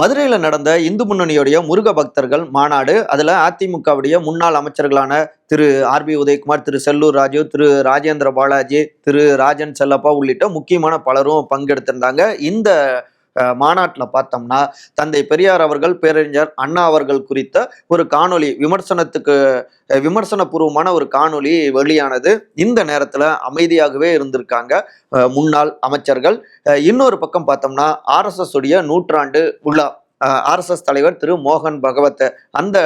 மதுரையில் நடந்த இந்து முன்னணியுடைய முருக பக்தர்கள் மாநாடு அதில் அதிமுகவுடைய முன்னாள் அமைச்சர்களான திரு ஆர்பி உதயகுமார் திரு செல்லூர் ராஜு திரு ராஜேந்திர பாலாஜி திரு ராஜன் செல்லப்பா உள்ளிட்ட முக்கியமான பலரும் பங்கெடுத்திருந்தாங்க. இந்த மாநாட்டில் பார்த்தோம்னா தந்தை பெரியார் அவர்கள் பேரறிஞர் அண்ணா அவர்கள் குறித்த ஒரு காணொளி விமர்சனத்துக்கு விமர்சனப்பூர்வமான விமர்சனபூர்வமான ஒரு காணொலி வெளியானது. இந்த நேரத்தில் அமைதியாகவே இருந்திருக்காங்க முன்னாள் அமைச்சர்கள். இன்னொரு பக்கம் பார்த்தோம்னா ஆர்எஸ்எஸ் உடைய நூற்றாண்டு விழா. ஆர்எஸ்எஸ் தலைவர் திரு மோகன் பகவத் அந்த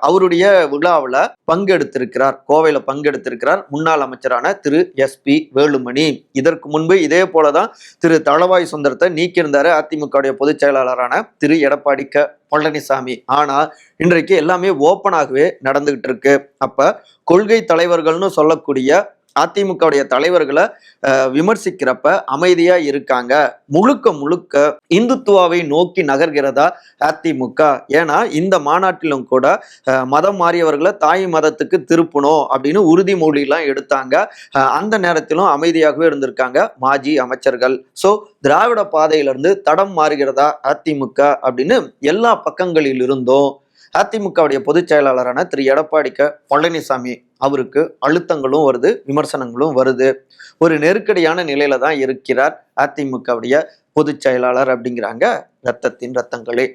அவருடைய விழாவில் பங்கெடுத்திருக்கிறார். கோவையில் பங்கெடுத்திருக்கிறார் முன்னாள் அமைச்சரான திரு எஸ்பி வேலுமணி. இதற்கு முன்பு இதே போல தான் திரு தளவாய் சுந்தரத்தை நீக்கியிருந்தார் அதிமுகவுடைய பொதுச் செயலாளரான திரு எடப்பாடி க. பழனிசாமி. ஆனால் இன்றைக்கு எல்லாமே ஓப்பனாகவே நடந்துகிட்டு இருக்கு. அப்போ கொள்கை தலைவர்கள்னு சொல்லக்கூடிய அதிமுகவுடைய தலைவர்களை விமர்சிக்கிறப்ப அமைதியா இருக்காங்க. முழுக்க முழுக்க இந்துத்துவாவை நோக்கி நகர்கிறதா அதிமுக. ஏன்னா இந்த மாநாட்டிலும் கூட மதம் மாறியவர்களை தாய் மதத்துக்கு திருப்பணும் அப்படின்னு உறுதிமொழிலாம் எடுத்தாங்க. அந்த நேரத்திலும் அமைதியாகவே இருந்திருக்காங்க மாஜி அமைச்சர்கள். ஸோ திராவிட பாதையிலிருந்து தடம் மாறுகிறதா அதிமுக அப்படின்னு எல்லா பக்கங்களில் இருந்தும் அதிமுகவுடைய பொதுச் செயலாளரான திரு. எடப்பாடி க. பழனிசாமி அவருக்கு அழுத்தங்களும் வருது விமர்சனங்களும் வருது. ஒரு நெருக்கடியான நிலையில தான் இருக்கிறார் அதிமுகவுடைய பொதுச் செயலாளர் அப்படிங்கிறாங்க ரத்தத்தின் ரத்தங்களே.